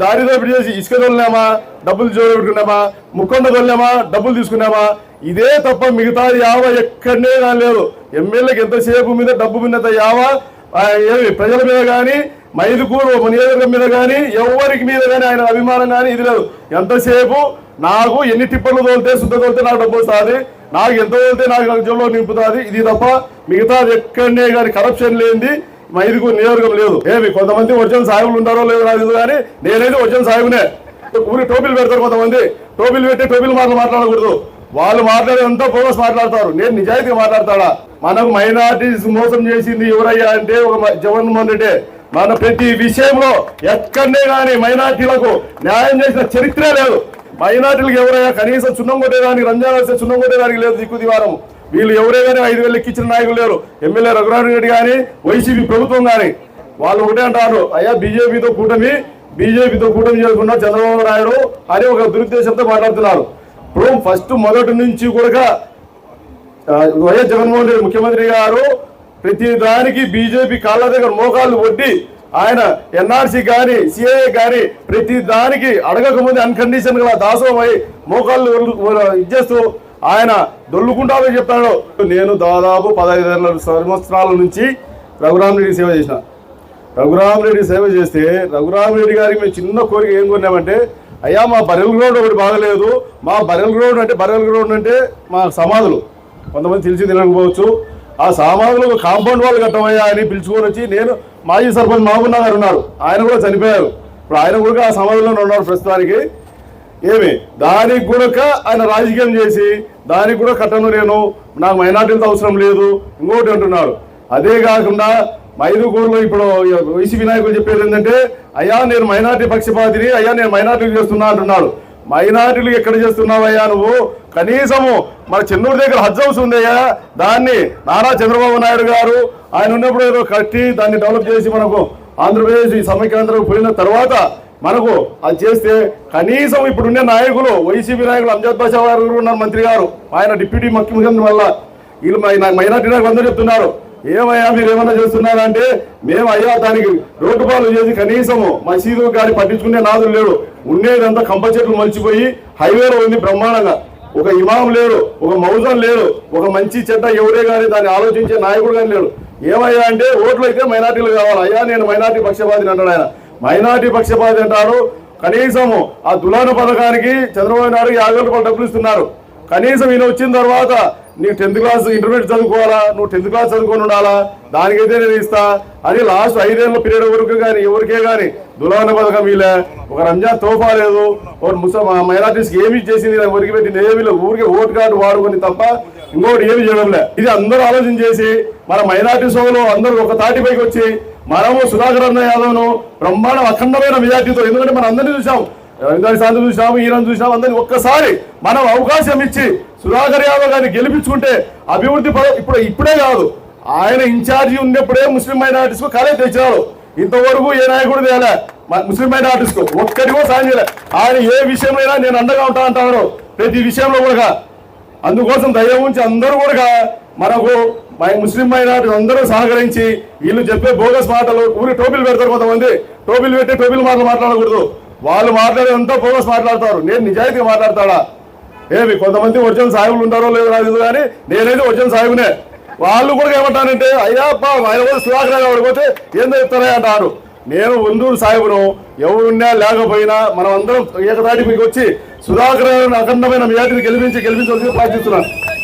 దారి దోపిడీ చేసి ఇసుక తోలినామా డబ్బులు పెట్టుకున్నామా ముక్కొండ తోలినామా డబ్బులు తీసుకున్నామా? ఇదే తప్ప మిగతా యావ ఎక్కడనే కానీ లేదు. ఎమ్మెల్యేకి ఎంతసేపు మీద డబ్బు మీద యావ ఏమి ప్రజల మీద కానీ మైదుకూరు ఒక నియోజకవర్గం మీద కానీ ఎవరికి మీద కానీ ఆయన అభిమానం కానీ ఇది లేదు. ఎంతసేపు నాకు ఎన్ని టిప్పర్లు తోలితే శుద్ధ తోలితే నాకు డబ్బు వస్తుంది నాకు ఎంత తోలితే నాకు జోలో నింపుతుంది ఇది తప్ప మిగతాది ఎక్కడనే కానీ కరప్షన్ లేనిది మా మైదుకూరు నియోజకం లేదు. ఏమి కొంతమంది ఒరిజినల్ సాహిబులు ఉంటారో లేదో నాకు కానీ నేనైతే ఒరిజినల్ సాహిబునే. ఊరి టోపీలు పెడతారు కొంతమంది. టోపీలు పెట్టి టోపీలు మాటలు మాట్లాడకూడదు. వాళ్ళు మాట్లాడే అంతా బోగస్ మాట్లాడతారు. నేను నిజాయితీగా మాట్లాడతాడా? మనకు మైనార్టీస్ మోసం చేసింది ఎవరయ్యా అంటే ఒక జగన్మోహన్ రెడ్డి. మన ప్రతి విషయంలో ఎక్కడనే కానీ మైనార్టీలకు న్యాయం చేసిన చరిత్రే లేదు. మైనార్టీలకు ఎవరైనా కనీసం చున్నం కొట్టేదానికి రంజాన్ వస్తే చున్నం కొట్టేదానికి లేదు దిక్కు దివారం వీళ్ళు ఎవరే కానీ ఐదు వేలు ఎక్కించిన నాయకులు లేరు. ఎమ్మెల్యే రఘురామ రెడ్డి కానీ వైసీపీ ప్రభుత్వం కానీ వాళ్ళు ఒకటే అంటారు అయ్యా బీజేపీతో కూటమి బీజేపీతో కూటమి చేసుకున్న చంద్రబాబు నాయుడు అని ఒక దురుద్దేశంతో మాట్లాడుతున్నారు. ఇప్పుడు ఫస్ట్ మొదటి నుంచి కూడా వైఎస్ జగన్మోహన్ రెడ్డి ముఖ్యమంత్రి గారు ప్రతి దానికి బీజేపీ కాళ్ళ దగ్గర మోకాళ్ళు వడ్డి ఆయన ఎన్ఆర్సీ కానీ సిఏఏ కానీ ప్రతి దానికి అడగకముందు అన్కండిషన్గా దాసోమై మోకాళ్ళు ఇచ్చేస్తూ ఆయన దొల్లుకుంటామని చెప్తాడు. నేను దాదాపు పదహైదు సంవత్సరాల నుంచి రఘురామరెడ్డి సేవ చేసిన. రఘురామరెడ్డి సేవ చేస్తే రఘురామరెడ్డి గారికి మేము చిన్న కోరిక ఏం కొన్నామంటే అయ్యా మా బరెల్ గ్రౌండ్ ఒకటి బాగలేదు. మా బరెల్ గ్రౌండ్ అంటే బరెల్ గ్రౌండ్ అంటే మా సమాధులు. కొంతమంది తెలిసి తినకపోవచ్చు. ఆ సమాధులు కాంపౌండ్ వాళ్ళు కట్టమయ్యా అని పిలుచుకొని వచ్చి నేను మాజీ సర్పంచ్ మహబూబ్ గారు ఉన్నారు. ఆయన కూడా చనిపోయారు. ఇప్పుడు ఆయన కూడా ఆ సమాధిలోనే ఉన్నారు ప్రస్తుతానికి. ఏమి? దానికి కూడా ఆయన రాజకీయం చేసి దానికి కూడా కట్టను నేను నాకు మైనార్టీలతో అవసరం లేదు ఇంకోటి అంటున్నాడు. అదే కాకుండా మైదుగూరులో ఇప్పుడు వైసీ నాయకులు చెప్పేది ఏంటంటే అయ్యా నేను మైనార్టీ పక్షపాతిని అయ్యా నేను మైనార్టీలు చేస్తున్నా అంటున్నాడు. మైనార్టీలు ఎక్కడ చేస్తున్నావయ్యా నువ్వు? కనీసము మన చెన్నూరు దగ్గర హజ్ హౌస్ ఉందయ్యా దాన్ని నారా చంద్రబాబు నాయుడు గారు ఆయన ఉన్నప్పుడు ఏదో కట్టి దాన్ని డెవలప్ చేసి మనకు ఆంధ్రప్రదేశ్ ఈ సమైక్యాంధ్రకు పోయిన తర్వాత మనకు అది చేస్తే కనీసం ఇప్పుడున్న నాయకులు వైసీపీ నాయకులు అంజద్ బాషా గారు ఉన్నారు మంత్రి గారు. ఆయన డిప్యూటీ ముఖ్యమంత్రి వల్ల వీళ్ళు మై- మైనార్టీ నాయకులు అందరూ చెప్తున్నారు. ఏమయ్యా మీరు ఏమన్నా చేస్తున్నారంటే మేము అయ్యా దానికి రోడ్డు పాలు చేసి కనీసము మసీదు కానీ పట్టించుకునే నాదులు లేడు ఉండేదంతా కంప చెట్లు మలిచిపోయి హైవేలో ఉంది బ్రహ్మాండంగా. ఒక ఇమాం లేడు ఒక మౌజం లేడు ఒక మంచి చెడ్డ ఎవరే కానీ దాన్ని ఆలోచించే నాయకుడు కానీ లేడు. ఏమయ్యా అంటే ఓట్లు అయితే మైనార్టీలు కావాలి. అయ్యా నేను మైనార్టీ పక్షపాతిని అంటాడు ఆయన. మైనార్టీ పక్షపాతి అంటారు. కనీసము ఆ దులాన పథకానికి చంద్రబాబు నాయుడు యాభై వేల రూపాయలు డబ్బులు ఇస్తున్నారు. కనీసం ఈయన వచ్చిన తర్వాత నీ టెన్త్ క్లాస్ ఇంటర్మీడియట్ చదువుకోవాలా? నువ్వు టెన్త్ క్లాస్ చదువుకొని ఉండాలా? దానికైతే నేను ఇస్తా. అది లాస్ట్ ఐదేళ్ళ పీరియడ్ వరకు కానీ ఎవరికే కానీ దులాన పథకం వీళ్ళ. ఒక రంజాన్ తోఫా లేదు. ఒక ముస మైనార్టీస్కి ఏమి చేసింది? నాకు పెట్టింది ఏమి ఏమీ లేదు. ఊరికే ఓటు కార్డు వాడుకొని తప్ప ఇంకోటి ఏమి చేయడం లే ఇది అందరూ ఆలోచన చేసి మన మైనార్టీ సోలో అందరూ ఒక తాటిపైకి వచ్చి మనము సుధాకర్ అన్న యాదవ్ను బ్రహ్మాండ అఖండమైన మెజార్టీతో ఎందుకంటే మనం అందరినీ చూసాం రవీంద్ర శాంతి చూసాము ఈయన చూసాము అందరినీ ఒక్కసారి మనం అవకాశం ఇచ్చి సుధాకర్ యాదవ్ గారిని గెలిపించుకుంటే అభివృద్ధి ఇప్పుడు ఇప్పుడే కాదు. ఆయన ఇన్ఛార్జి ఉన్నప్పుడే ముస్లిం మైనార్టీస్కు కు కాలేజ్ తెచ్చినారు. ఇంతవరకు ఏ నాయకుడు తేలే మ- ముస్లిం మైనార్టీస్కు ఒక్కడికో సాయం చేయలే. ఆయన ఏ విషయంలో నేను అండగా ఉంటా అంటారు. ప్రతి విషయంలో కూడా. అందుకోసం దయ ఉంచి అందరూ కూడా మనకు ముస్లిం మైనార్టీ అందరూ సహకరించి వీళ్ళు చెప్పే బోగస్ మాటలు ఊరి టోపీలు పెడతారు కొంతమంది. టోపీలు పెట్టి టోపీలు మాటలు మాట్లాడకూడదు. వాళ్ళు మాట్లాడే అంతా బోగస్ మాట్లాడతారు. నేను నిజాయితీగా మాట్లాడతాడా? ఏమి కొంతమంది ఒరిజినల్ సాహిబులు ఉంటారో లేదో రాదు కానీ నేనైతే ఒరిజినల్ సాహిబునే. వాళ్ళు కూడా ఏమంటానంటే అయ్యా ఆయన కూడా సుధాకర్ పడిపోతే ఏం చెప్తారా అంటారు. నేను వందూరు సాహిబును ఎవరున్నా లేకపోయినా మనం అందరం ఏకదాటికి వచ్చి సుధాకర్ అఖండమైన మేటిని గెలిపించి గెలిపించవలసి ప్రార్థిస్తున్నాను.